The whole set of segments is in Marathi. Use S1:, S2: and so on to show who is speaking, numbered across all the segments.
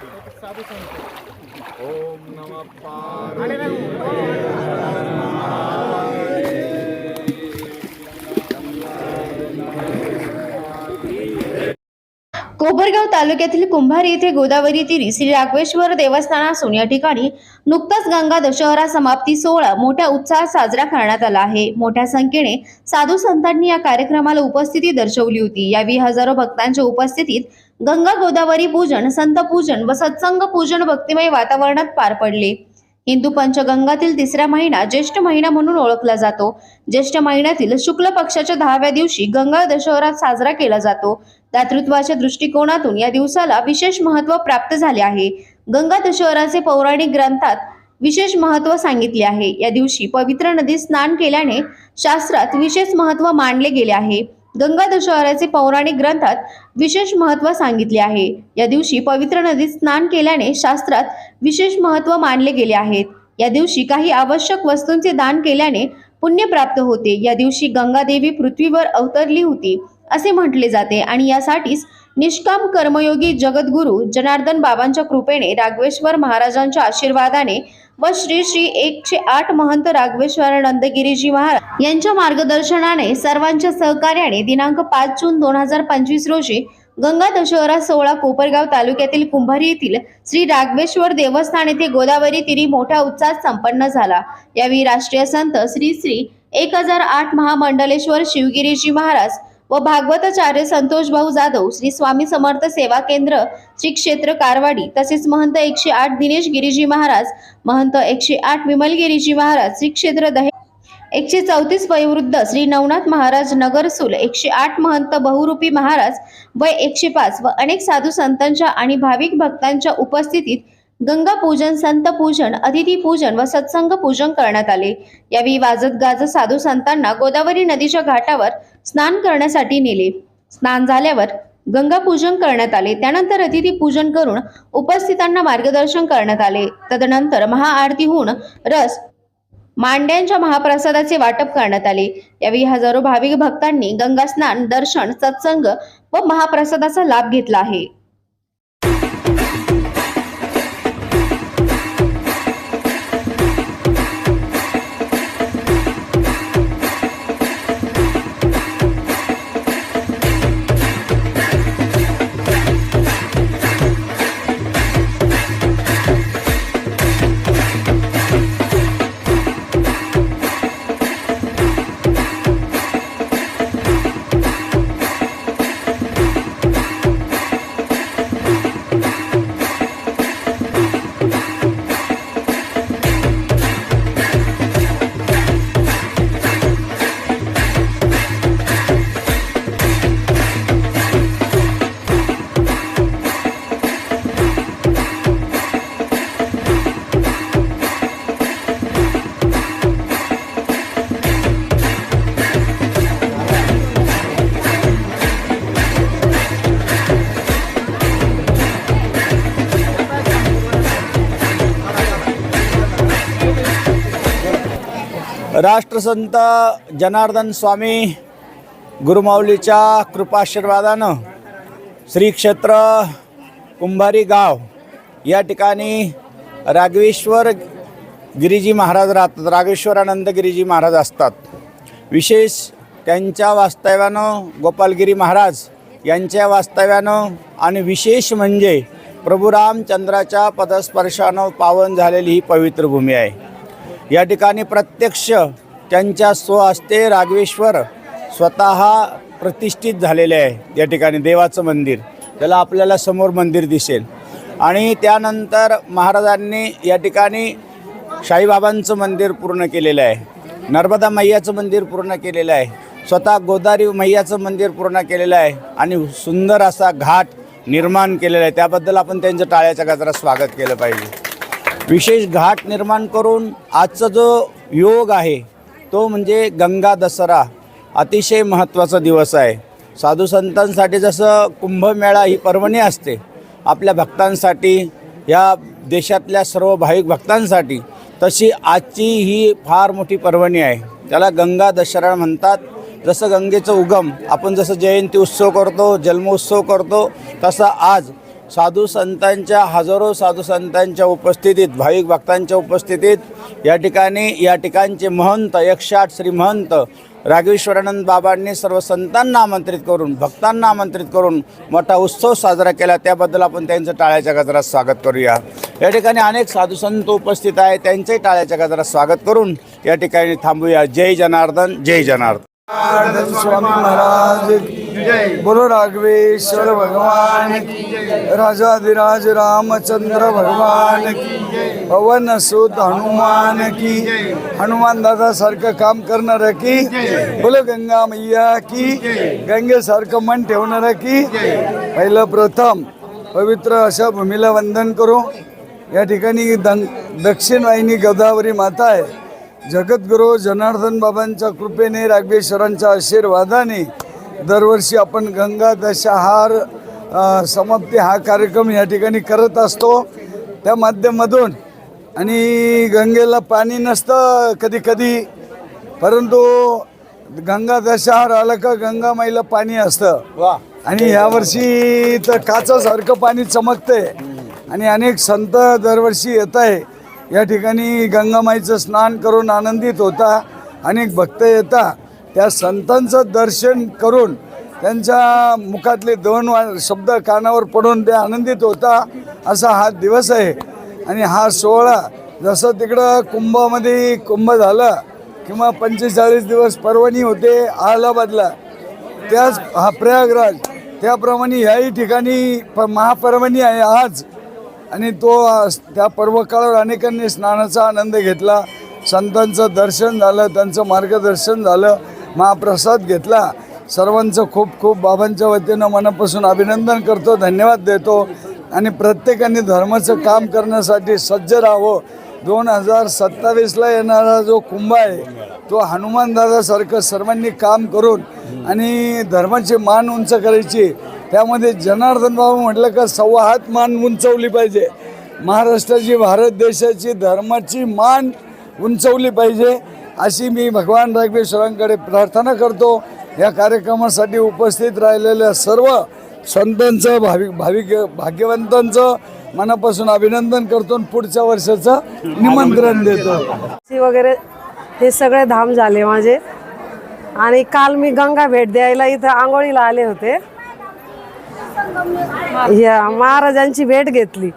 S1: ओम नम
S2: कोपरगाव तालुक्यातील कुंभारी येथे गोदावरी तीरी श्री राघवेश्वर देवस्थान असून या ठिकाणी नुकताच गंगा दशहरा समाप्ती सोहळा मोठ्या उत्साहात साजरा करण्यात आला आहे. मोठ्या संख्येने साधू संतांनी या कार्यक्रमाला उपस्थिती दर्शवली होती. यावेळी हजारो भक्तांच्या उपस्थितीत गंगा गोदावरी पूजन संत पूजन व सत्संग पूजन भक्तिमय वातावरणात पार पडले. हिंदू पंचगंगातील तिसरा महिना ज्येष्ठ महिना म्हणून ओळखला जातो. ज्येष्ठ महिन्यातील शुक्ल पक्षाच्या दहाव्या दिवशी गंगा दशहरा साजरा केला जातो. दातृत्वाच्या दृष्टिकोनातून या दिवसाला विशेष महत्त्व प्राप्त झाले आहे. गंगा दशहराचे पौराणिक ग्रंथात विशेष महत्त्व सांगितले आहे. या दिवशी पवित्र नदीत स्नान केल्याने शास्त्रात विशेष महत्त्व मानले गेले आहे. गंगा दशहऱ्याचे पौराणिक ग्रंथात विशेष महत्त्व सांगितले आहे. या दिवशी पवित्र नदीत स्नान केल्याने शास्त्रात विशेष महत्त्व मानले गेले आहेत या दिवशी काही आवश्यक वस्तूंचे दान केल्याने पुण्य प्राप्त होते. या दिवशी गंगादेवी पृथ्वीवर अवतरली होती असे म्हटले जाते आणि यासाठीच निष्काम कर्मयोगी जगद्गुरु जनार्दन बाबांच्या कृपेने राघवेश्वर महाराजांच्या आशीर्वादाने व श्री श्री एकशे आठ महंत राघवेश्वर नंदगिरीजी महाराज यांच्या मार्गदर्शनाने सर्वांच्या सहकार्याने दिनांक पाच जून दोन हजार पंचवीस रोजी गंगा दशहरा सोहळा कोपरगाव तालुक्यातील कुंभारी येथील श्री राघवेश्वर देवस्थान येथे गोदावरी तिरी मोठ्या उत्साहात संपन्न झाला. यावेळी राष्ट्रीय संत श्री श्री एक हजार आठ महामंडलेश्वर शिवगिरीजी महाराज व भागवताचार्य संतोष भाऊ जाधव श्री स्वामी समर्थ सेवा केंद्र श्री क्षेत्र कारवाडी तसेच महंत एकशे आठ दिनेश गिरीजी महाराज महंत एकशे आठ विमल गिरीजी महाराज श्री क्षेत्र दहे एकशे चौतीस वयोवृद्ध श्री नवनाथ महाराज नगरसूल एकशे आठ महंत बहुरूपी महाराज वय एकशे पाच व अनेक साधू संतांच्या आणि भाविक भक्तांच्या उपस्थितीत गंगा पूजन संत पूजन अतिथी पूजन व सत्संग पूजन करण्यात आले. यावेळी वाजत गाजत साधू संतांना गोदावरी नदीच्या घाटावर स्नान करण्यासाठी नेले. स्नान झाल्यावर गंगा पूजन करण्यात आले. त्यानंतर अतिथी पूजन करून उपस्थितांना मार्गदर्शन करण्यात आले. तदनंतर महाआरती होऊन रस मांड्यांच्या महाप्रसादाचे वाटप करण्यात आले. यावेळी हजारो भाविक भक्तांनी गंगा स्नान दर्शन सत्संग व महाप्रसादाचा लाभ घेतला आहे.
S3: राष्ट्रसंत जनार्दन स्वामी गुरुमाऊलीच्या कृपाशीर्वादानं श्री क्षेत्र कुंभारी गाव या ठिकाणी राघवेश्वर गिरीजी महाराज राहतात. राघवेश्वरानंद गिरीजी महाराज असतात. विशेष त्यांच्या वास्तव्यानं गोपालगिरी महाराज यांच्या वास्तव्यानं आणि विशेष म्हणजे प्रभू रामचंद्राच्या पदस्पर्शानं पावन झालेली ही पवित्र भूमी आहे. या ठिकाणी प्रत्यक्ष त्यांच्या स्वहस्ते राघवेश्वर स्वतः प्रतिष्ठित झालेले आहे. या ठिकाणी देवाचं मंदिर. त्याला आपल्याला समोर मंदिर दिसेल. आणि त्यानंतर महाराजांनी या ठिकाणी साईबाबांचं मंदिर पूर्ण केलेलं आहे. नर्मदा मैयाचं मंदिर पूर्ण केलेलं आहे. स्वतः गोदारी मैयाचं मंदिर पूर्ण केलेलं आहे. आणि सुंदर असा घाट निर्माण केलेला आहे. त्याबद्दल आपण त्यांचं टाळ्याच्या गजरात स्वागत केलं पाहिजे. विशेष घाट निर्माण करून आजचा जो योग आहे तो म्हणजे गंगा दसरा. अतिशय महत्त्वाचा दिवस आहे. साधू संतांसाठी जसं कुंभमेळा ही पर्वणी असते आपल्या भक्तांसाठी या देशातल्या सर्व भाविक भक्तांसाठी तशी आजची ही फार मोठी पर्वणी आहे. त्याला गंगा दशरा म्हणतात. जसं गंगेचं उगम आपण जसं जयंती उत्सव करतो जन्मोत्सव करतो तसं आज साधू संतांच्या हजारो साधू संतांच्या उपस्थितीत भाविक भक्तांच्या उपस्थितीत या ठिकाणी या ठिकाणचे महंत एकशे आठ श्री महंत राघवेश्वरानंद बाबांनी सर्व संतांना आमंत्रित करून भक्तांना आमंत्रित करून मोठा उत्सव साजरा केला. त्याबद्दल आपण त्यांचं टाळ्याच्या गजरात स्वागत करूया. या ठिकाणी अनेक साधू संत उपस्थित आहे त्यांचंही टाळ्याच्या गजरात स्वागत करून या ठिकाणी थांबूया. जय जनार्दन जय जनार्दन.
S4: स्वामी महाराज। बोलो राघवेश्वर भगवान राजाधिराज रामचंद्र भगवान की पवन सुत हनुमान की हनुमान दादा सारखं काम करणार की बोलो गंगा मैया की गंगेसारखं मन ठेवणार की पहिलं प्रथम पवित्र अशा भूमीला वंदन करू। या ठिकाणी दक्षिण वाहिनी गोदावरी माता आहे. जगद्गुरू जनार्दन बाबांच्या कृपेने राघवेश्वरांच्या आशीर्वादाने दरवर्षी आपण गंगा दशहार समाप्ती हा कार्यक्रम या ठिकाणी करत असतो. त्या माध्यमातून आणि गंगेला पाणी नसतं कधी कधी परंतु गंगा दशहार आलं का गंगा माईला पाणी असतं.
S3: वा.
S4: आणि यावर्षी तर काचासारखं पाणी चमकते आणि अनेक संत दरवर्षी येत आहे. या ठिकाणी गंगामाईचं स्नान करून आनंदित होता अनेक भक्त येता. त्या संतांचं दर्शन करून त्यांच्या मुखातले दोन वा शब्द कानावर पडून ते आनंदित होता. असा हा दिवस आहे. आणि हा सोहळा जसं तिकडं कुंभामध्ये कुंभ झाला किंवा पंचेचाळीस दिवस पर्वणी होते अहलाबादला त्याच हा प्रयागराज त्याप्रमाणे याही ठिकाणी प महापर्वणी आहे आज. आणि तो त्या पर्व काळावर अनेकांनी स्नानाचा आनंद घेतला. संतांचं दर्शन झालं त्यांचं मार्गदर्शन झालं महाप्रसाद घेतला. सर्वांचं खूप खूप बाबांच्या वतीनं मनापासून अभिनंदन करतो धन्यवाद देतो. आणि प्रत्येकाने धर्माचं काम करण्यासाठी सज्ज राहावं. दोन हजार सत्तावीसला येणारा जो कुंभ आहे तो हनुमानदादासारखं सर्वांनी काम करून आणि धर्माची मान उंच करायची. त्यामध्ये जनार्दन बाबा म्हटलं का सव्वा हात मान उंचवली पाहिजे. महाराष्ट्राची भारत देशाची धर्माची मान उंचवली पाहिजे. अशी मी भगवान राघवेश्वरांकडे प्रार्थना करतो. या कार्यक्रमासाठी उपस्थित राहिलेल्या सर्व संतांचं भाविक भाविक भाग्यवंतांचं मनापासून अभिनंदन करतो आणि पुढच्या वर्षाचं निमंत्रण देतो.
S5: वगैरे हे सगळे धाम झाले माझे. आणि काल मी गंगा भेट द्यायला इथं आंघोळीला आले होते. या महाराजांची भेट घेतली.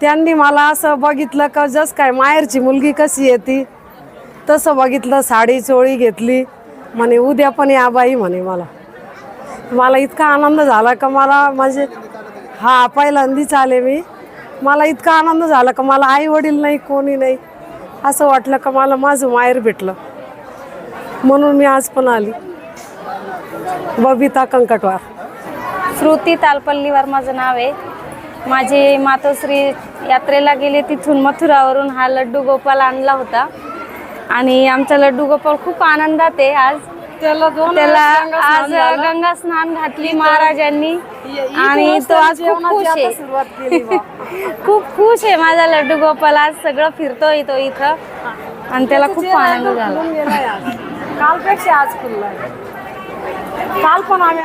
S5: त्यांनी मला असं बघितलं का जस काय माहेरची मुलगी कशी येते तसं बघितलं साडी चोळी घेतली. म्हणे उद्या पण या बाई म्हणे मला. मला इतका आनंद झाला का मला म्हणजे हा पहिल्यांदीच आले मी. मला इतका आनंद झाला का मला आई वडील नाही कोणी नाही. असं वाटलं का मला माझं माहेर भेटलं. म्हणून मी आज पण आली. बबिता कंकटवार.
S6: श्रुती तालपल्लीवर माझं नाव आहे. माझी मातोश्री यात्रेला गेले तिथून मथुरावरून हा लड्डू गोपाल आणला होता. आणि आमचा लड्डू गोपाल खूप आनंदात आहे आज.
S5: त्याला दोन
S6: त्याला आज गंगा स्नान घातली महाराजांनी. आणि तो आज खूप खुश आहे. खूप खुश आहे माझा लड्डू गोपाल. आज सगळं फिरतोय तो इथं. आणि त्याला खूप आनंद झाला.
S5: कालपेक्षा आज फुललाय. काल पण आम्ही